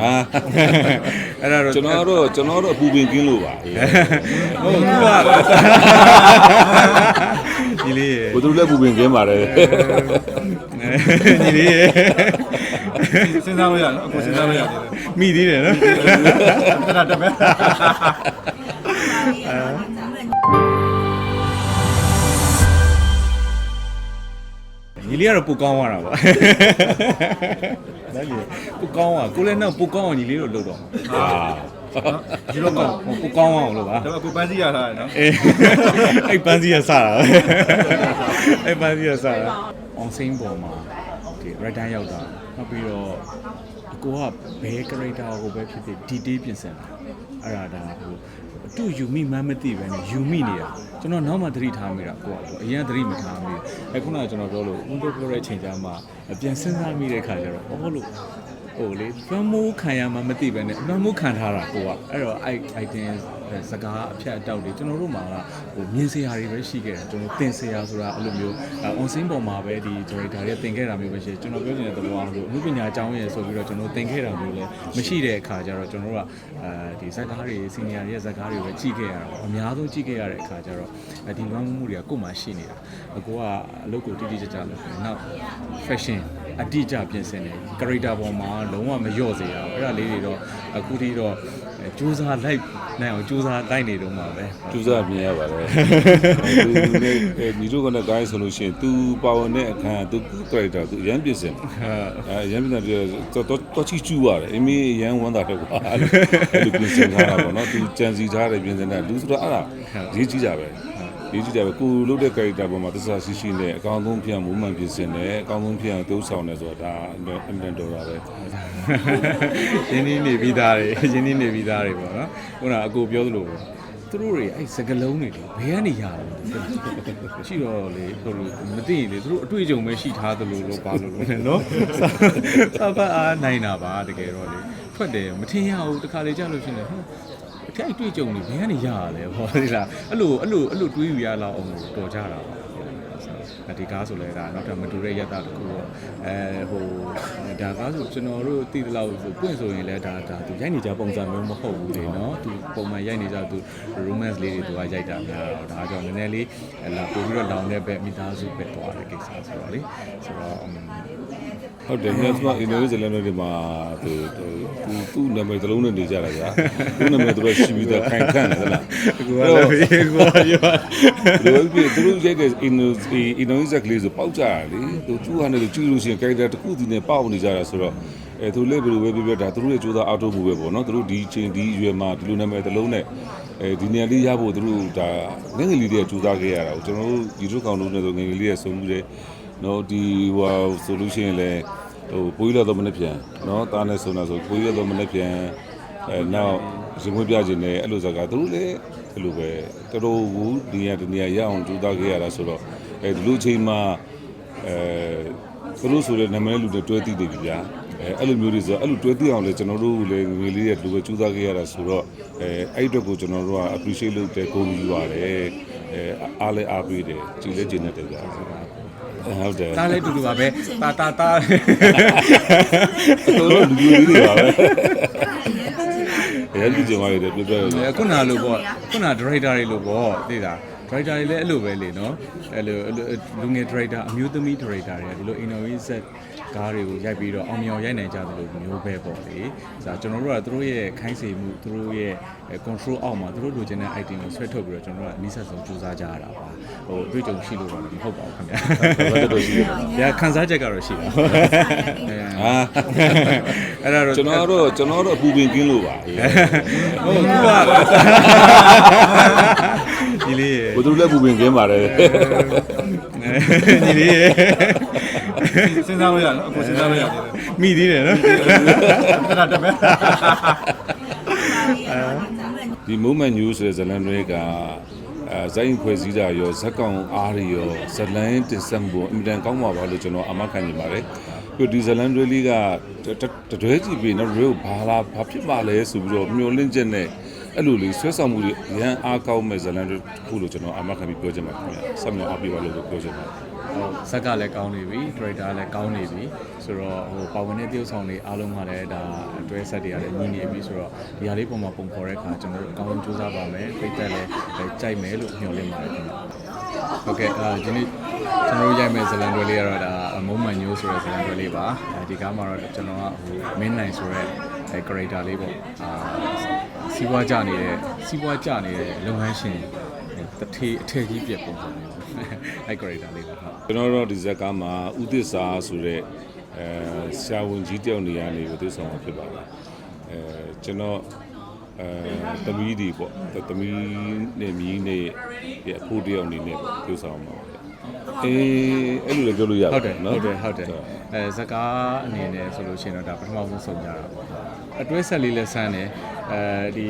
ဟာအဲ့ဒါတော့ကျွန်တော်တော့ကျွန်တော်တော့အပူပင်ကင်းလို့ပါဟုတ်ခုကဒီလေးရယ်ဘယ်သူလည်းအပူပင်ကင်းပါတယ်ဒီလေးရယ်စဉ်းစားလို့ရနော်အခုစဉ်းစားလို့ရတယ်မိသေးတယ်နော်အဲ့ဒါတက်ပဲညီ လေးကတော့ပူကောင်းသွားတာပါဒါလေပူကောင်းသွားကိုလည်းနောက်ပူကောင်းအောင်ညီလေးတို့လုပ်တော့ဟာဒီလိုကောပူကောင်းအောင်လို့ပါဒါပေမဲ့အခုပန်းစီရထားတယ်နော်အေးအဲ့ပန်းစီရစတာအဲ့ပန်းစီရစတာအောင်စိမ်းပေါ်မှာဒီ right down ရောက်တာနောက်ပြီးတော့အကိုကဘယ် character ကိုပဲဖြစ်ဖြစ် detail ပြင်ဆင်တာအဲ့ဒါဒါဟို အတူယူမိမှန်းမသိပဲနဲ့ယူမိနေတာကျွန်တော်နောက်မှသတိထားမိတာကိုကအရင်သတိမထားမိဘူးအဲခုနကကျွန်တော်ပြောလို့ဦးတို့ပြောတဲ့အချိန်ကျမှပြန်စဉ်းစားမိတဲ့ခါကျတော့အော်လို့ဟိုလေလွှမ်းမိုးခံရမှမသိပဲနဲ့လွှမ်းမိုးခံထားတာကိုကအဲ့တော့အဲ့ item စကားအဖြတ်အတောက်တွေကျွန်တော်တို့မှာကဟိုမြင်စရာတွေပဲရှိခဲ့တယ်ကျွန်တော်တင်စရာဆိုတာအဲ့လိုမျိုး on scene ပေါ်မှာပဲဒီ director တွေတင်ခဲ့တာမျိုးပဲရှိတယ်ကျွန်တော်ပြောချင်တဲ့သဘောကလို့အမှုပညာအကြောင်းရယ်ဆိုပြီးတော့ကျွန်တော်တင်ခဲ့တာမျိုးလည်းမရှိတဲ့အခါကျတော့ကျွန်တော်တို့ကအဲဒီဇာတ်ကားတွေ senior တွေရဲ့ဇာတ်ကားတွေပဲကြည့်ခဲ့ရတာပေါ့အများဆုံးကြည့်ခဲ့ရတဲ့အခါကျတော့ဒီလွှမ်းမိုးမှုတွေကကိုယ်မှရှိနေတာအကိုကအလုပ်ကိုတိတိကျကျလုပ်တယ်နောက် fashion အတိအကျပြင်ဆင်တယ် character ပေါ်မှာလုံးဝမလျော့စေရဘူးအဲ့ဒါလေးတွေတော့အခုထိတော့ စူးစမ်းလိုက်နိုင်အောင်စူးစမ်းလိုက်နေတော့မှာပဲ ကျူးစားမြင်ရပါတယ်သူလည်းညီတို့ကလည်း guys ဆိုလို့ရှိရင် तू ပါဝင်တဲ့အခန်း तू character तू ရမ်းပြည့်စင်အဲရမ်းပြည့်စင်တော့တော့ချီကျူးရတယ်အမေရမ်းဝမ်းသာတော့ကွာအဲ့လိုပြင်ဆင်ထားတာပေါ့နော် तू ကြံစီထားတယ်ပြင်ဆင်တာလူဆိုတော့အဲ့ဒါရေးကြည့်ကြပဲ ရေးကြည့်ကြပဲကိုလုပ်တဲ့ character ပေါ်မှာသစ္စာရှိရှိနဲ့အကောင်းဆုံးဖြစ်အောင်မူမှန်ပြင်ဆင်တယ်အကောင်းဆုံးဖြစ်အောင်တိုးဆောင်တယ်ဆိုတာဒါအမြဲတော်တာပဲရင်းနှီးနေပြီးသားတွေရင်းနှီးနေပြီးသားတွေပေါ့နော်ခုနကအကိုပြောသလိုပဲသူတို့တွေအဲ့စကလုံးတွေလေဘယ်ကနေရလဲရှိတော့လေဟိုလိုမသိရင်လေသူတို့အတွေ့အကြုံပဲရှိထားသလိုလို့ပါလို့လို့နော်စာဖတ်အားနိုင်တာပါတကယ်တော့လေထွက်တယ်မထင်ရဘူးတခါလေကြာလို့ရှိရင်ဟော အထက်အတွေ့အကြုံတွေဘယ်ကနေရရလဲဟောဒီလားအဲ့လိုအဲ့လိုအဲ့လိုတွေးယူရလောက်အောင်တော်ကြတာပါဒီကားဆိုလဲဒါနောက်ထပ်မတူတဲ့ရက်တာတစ်ခုတော့အဲဟိုဒါကားဆိုကျွန်တော်တို့သိသလောက်ဆိုပွင့်ဆိုရင်လည်းဒါဒါသူရိုက်နေကြပုံစံမျိုးမဟုတ်ဘူးလေနော်သူပုံမှန်ရိုက်နေကြသူ romance လေးတွေသူကရိုက်တာများတော့ဒါကြောင့်နည်းနည်းလေးလာပို့ပြီးတော့လောင်တဲ့ဘက်မိသားစုပဲသွားတဲ့ကိစ္စဆိုတော့လေဆိုတော့ ဟုတ်တယ်မြတ်စွာအင်ဒိုနီးဇီးလန်တွေမှာသူသူသူ့နာမည်တစ်လုံးနဲ့နေကြတာဗျာသူ့နာမည်သူတို့ရှိပြီးသားခိုင်ခန့်တယ်လားကိုကလည်းပြေကိုကရောသူတို့ပြသူတို့ရိုက်တဲ့အင်ဒိုအင်ဒိုနီးဇီးကလေးဆိုပေါက်ကြတာလေသူသူဟာနဲ့ကြည့်လို့ရှိရင် character တစ်ခုစီနဲ့ပေါက်နေကြတာဆိုတော့အဲသူလည်းဘယ်လိုပဲပြောပြောဒါသူတို့ရဲ့စူးစမ်းအားထုတ်မှုပဲပေါ့နော်သူတို့ဒီချိန်ဒီအရွယ်မှာဒီလိုနာမည်တစ်လုံးနဲ့အဲဒီနေရာလေးရဖို့သူတို့ဒါငယ်ငယ်လေးတွေကစူးစမ်းခဲ့ရတာကိုကျွန်တော်တို့ဒီတို့ကောင်တို့နဲ့ဆိုငယ်ငယ်လေးတွေဆုံးမှုတယ် နော်ဒီဟိုဆိုလို့ရှိရင်လည်းဟိုပိုးရတော့မနေ့ပြန်နော်တားနဲ့ဆုံးတာဆိုပိုးရတော့မနေ့ပြန်အဲနောက်ရင်ခွင့်ပြခြင်းနဲ့အဲ့လိုစကားသူတို့လည်းအဲ့လိုပဲတော်တော်ကိုဒီနေရာဒီနေရာရအောင်ကြိုးစားခဲ့ရတာဆိုတော့အဲဒီလိုချိန်မှာအဲသူတို့ဆိုတဲ့နာမည်လူတွေတွဲသိနေပြီဗျာအဲအဲ့လိုမျိုးတွေဆိုအဲ့လိုတွဲသိအောင်လဲကျွန်တော်တို့လည်းငွေလေးရဲ့လူပဲကြိုးစားခဲ့ရတာဆိုတော့အဲအဲ့အတွက်ကိုကျွန်တော်တို့က appreciate လုပ်တယ်ဂုဏ်ယူပါတယ်အဲအားလည်းအားပေးတယ်ကြည်လည်းကြည်နေတယ်ဗျာ ဟုတ်တယ်တားလဲတူတူပါပဲတာတာတာတော်တော်လူကြီးလေးတွေပါပဲအဲလူကြီးမားတွေပြပြတယ် ခုနလိုပေါ့ခုန director တွေလိုပေါ့သိတာ director တွေလည်းအဲ့လိုပဲလေနော်အဲ့လိုအဲ့လိုလူငယ် director အမျိုးသမီး director တွေကဒီလို innovative set ကားတွေကိုရိုက်ပြီးတော့အောင်မြင်အောင်ရိုက်နိုင်ကြသလိုမျိုးပဲပေါ့လေ။ဒါကျွန်တော်တို့ကသူတို့ရဲ့ခိုင်းစေမှုသူတို့ရဲ့ control အောက်မှာသူတို့လိုချင်တဲ့ item ကိုဆွဲထုတ်ပြီးတော့ကျွန်တော်တို့ကအနည်းဆက်ဆုံးစူးစမ်းကြရတာပါ။ဟိုအတွေ့အကြုံရှိလို့တော့မဟုတ်ပါဘူးခင်ဗျာ။ဘာလို့ရှိရလဲ။ဒါခံစားချက်ကတော့ရှိပါဟာ။အဲ့ဒါတော့ကျွန်တော်တော့ကျွန်တော်တော့အပူပင်ကင်းလို့ပါဟုတ်ခုက ဒီလေးရယ်ဘယ်သူလည်းအပူပင်ကင်းပါတယ်ဒီလေးရယ်စဉ်းစားလို့ရနော်အခုစဉ်းစားလို့ရတယ်မိသေးတယ်နော်အဲ့ဒါတက်ပဲဒီ moment news ဆိုတဲ့ဇလန်တွေကအဲဇိုင်းဖွဲ့စည်းတာရောဇက်ကောင်အားတွေရောဇလန်တင်ဆက်မှုအင်မတန်ကောင်းပါပါလို့ကျွန်တော်အမခံနေပါတယ်ပြီးဒီဇလန်တွေလေးကတတွဲကြည့်ပြီးတော့ရေဘာလာဘာဖြစ်မှလဲဆိုပြီးတော့မျောလင့်ချက်နဲ့ အဲ့လိုလေးဆွဲဆောင်မှုတွေရန်အားကောင်းမဲ့ဇလန်တို့ခုလို့ကျွန်တော်အာမခံပြီးပြောချင်ပါတယ်ခင်ဗျဆက်မြောက်အားပေးပါလို့ပြောချင်ပါတယ်ဟုတ်ဇက်ကလည်းကောင်းနေပြီဒရိုက်တာလည်းကောင်းနေပြီဆိုတော့ဟိုပါဝင်တဲ့တရုပ်ဆောင်တွေအားလုံးကလည်းဒါအတွဲဆက်တွေကလည်းညီနေပြီဆိုတော့ဒီဟာလေးပုံမှာပုံဖော်တဲ့အခါကျွန်တော်တို့အကောင်းဆုံးကြိုးစားပါမယ်ဖိတ်သက်လည်းကြိုက်မယ်လို့ညွှန်လင့်ပါတယ်ခင်ဗျဟုတ်ကဲ့အဲဒီနေ့ကျွန်တော်တို့ရိုက်မဲ့ဇလန်တွဲလေးကတော့ဒါမုံမှန်ညိုးဆိုတဲ့ဇလန်တွဲလေးပါအဲဒီကားမှာတော့ကျွန်တော်ကဟိုမင်းနိုင်ဆိုတဲ့အဲ character လေးပေါ့အာ စီးပွားကြနေတဲ့စီးပွားကြနေတဲ့လုပ်ငန်းရှင်တထေအထက်ကြီးပြက်ပုံစံမျိုးအဲ character လေးပါဟုတ်ကျွန်တော်တို့ဒီဇက်ကားမှာဥသစ္စာဆိုတဲ့အဲဆရာဝန်ကြီးတယောက်နေရာနေကိုသိဆောင်မှာဖြစ်ပါတယ်အဲကျွန်တော်အဲတမီးဒီပေါ့တမီးနဲ့မြီးနဲ့ဒီအဖိုးတယောက်အနေနဲ့ပေါ့သိဆောင်မှာပေါ့အေးအဲ့လိုလည်းပြောလို့ရပါဟုတ်တယ်နော်ဟုတ်တယ်ဟုတ်တယ်အဲဇကားအနေနဲ့ဆိုလို့ရှိရင်တော့ဒါပထမဆုံးဆုံးကြတာပေါ့ အတွဲဆက်လေးလည်းဆန်းတယ်အဲဒီ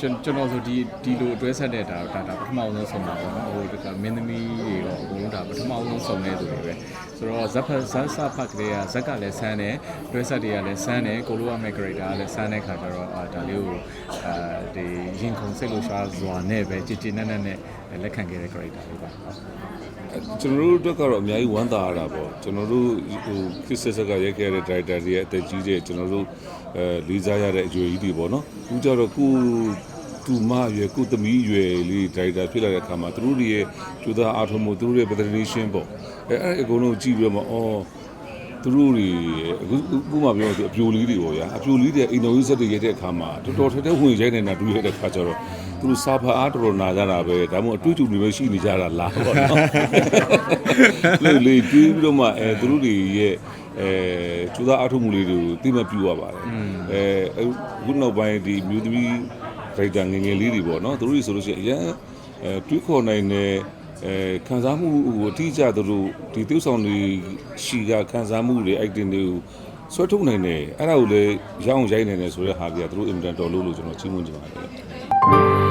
ကျွန်ကျွန်တော်ဆိုဒီဒီလိုအတွဲဆက်တဲ့ဒါဒါဒါပထမဆုံးဆုံးတာပေါ့နော်ဟိုတကမင်းသမီးတွေတော့အကုန်လုံးဒါပထမဆုံးဆုံးတဲ့သူတွေပဲဆိုတော့ဇက်ဖက်ဇက်ဆာဖတ်ကလေးကဇက်ကလည်းဆန်းတယ်တွဲဆက်တွေကလည်းဆန်းတယ်ကိုလိုရမယ့် character ကလည်းဆန်းတဲ့ခါကျတော့အာဒါလေးကိုအဲဒီရင်ခုန်စိတ်လို့ရှားစွာနဲ့ပဲကြည်ကြည်နက်နက်နဲ့လက်ခံခဲ့တဲ့ character လေးပါဟုတ်ကျွန်တော်တို့အတွက်ကတော့အများကြီးဝမ်းသာရတာပေါ့ကျွန်တော်တို့ဟိုခစ်ဆက်ဆက်ကရိုက်ခဲ့တဲ့ director တွေရဲ့အသက်ကြီးတဲ့ကျွန်တော်တို့အဲလေးစားရတဲ့အရွယ်ကြီးတွေပေါ့နော်အခုကျတော့ကို သူမရွယ်ကိုသမီးရွယ်လေး director ဖြစ်လာတဲ့အခါမှာသူတို့တွေရဲ့ကျူသားအားထုတ်မှုသူတို့ရဲ့ presentation ပေါ့အဲအဲ့အကုန်လုံးကြည့်ပြီးတော့မှအော်သူတို့တွေအခုခုမှပြောသူအပြိုလေးတွေပေါ့ဗျာအပြိုလေးတွေအိမ်တော်ကြီးစက်တွေရိုက်တဲ့အခါမှာတော်တော်ထဲထဲဝင်ရိုက်နေတာတွေ့ရတဲ့အခါကျတော့သူတို့စာဖတ်အားတော်တော်နာကြတာပဲဒါမှမဟုတ်အတွေ့အကြုံတွေပဲရှိနေကြတာလားပေါ့နော်လေလေတွေးပြီးတော့မှအဲသူတို့တွေရဲ့အဲကျူသားအထုမှုလေးတွေကိုသိမှပြူရပါတယ်အဲအခုနောက်ပိုင်းဒီမြူသမီး ဒိုက်တာငယ်ငယ်လေးတွေပေါ့နော်သူတို့တွေဆိုလို့ရှိရင်အရင်အဲတွေးခေါ်နိုင်တဲ့အဲခံစားမှုကိုအတိအကျသူတို့ဒီသူဆောင်တွေရှီကခံစားမှုတွေ acting တွေကိုဆွဲထုတ်နိုင်တယ်အဲ့ဒါကိုလည်းရအောင်ရိုက်နိုင်တယ်ဆိုတဲ့ဟာကြီးကသူတို့အင်မတန်တော်လို့လို့ကျွန်တော်ချီးမွမ်းချင်ပါတယ်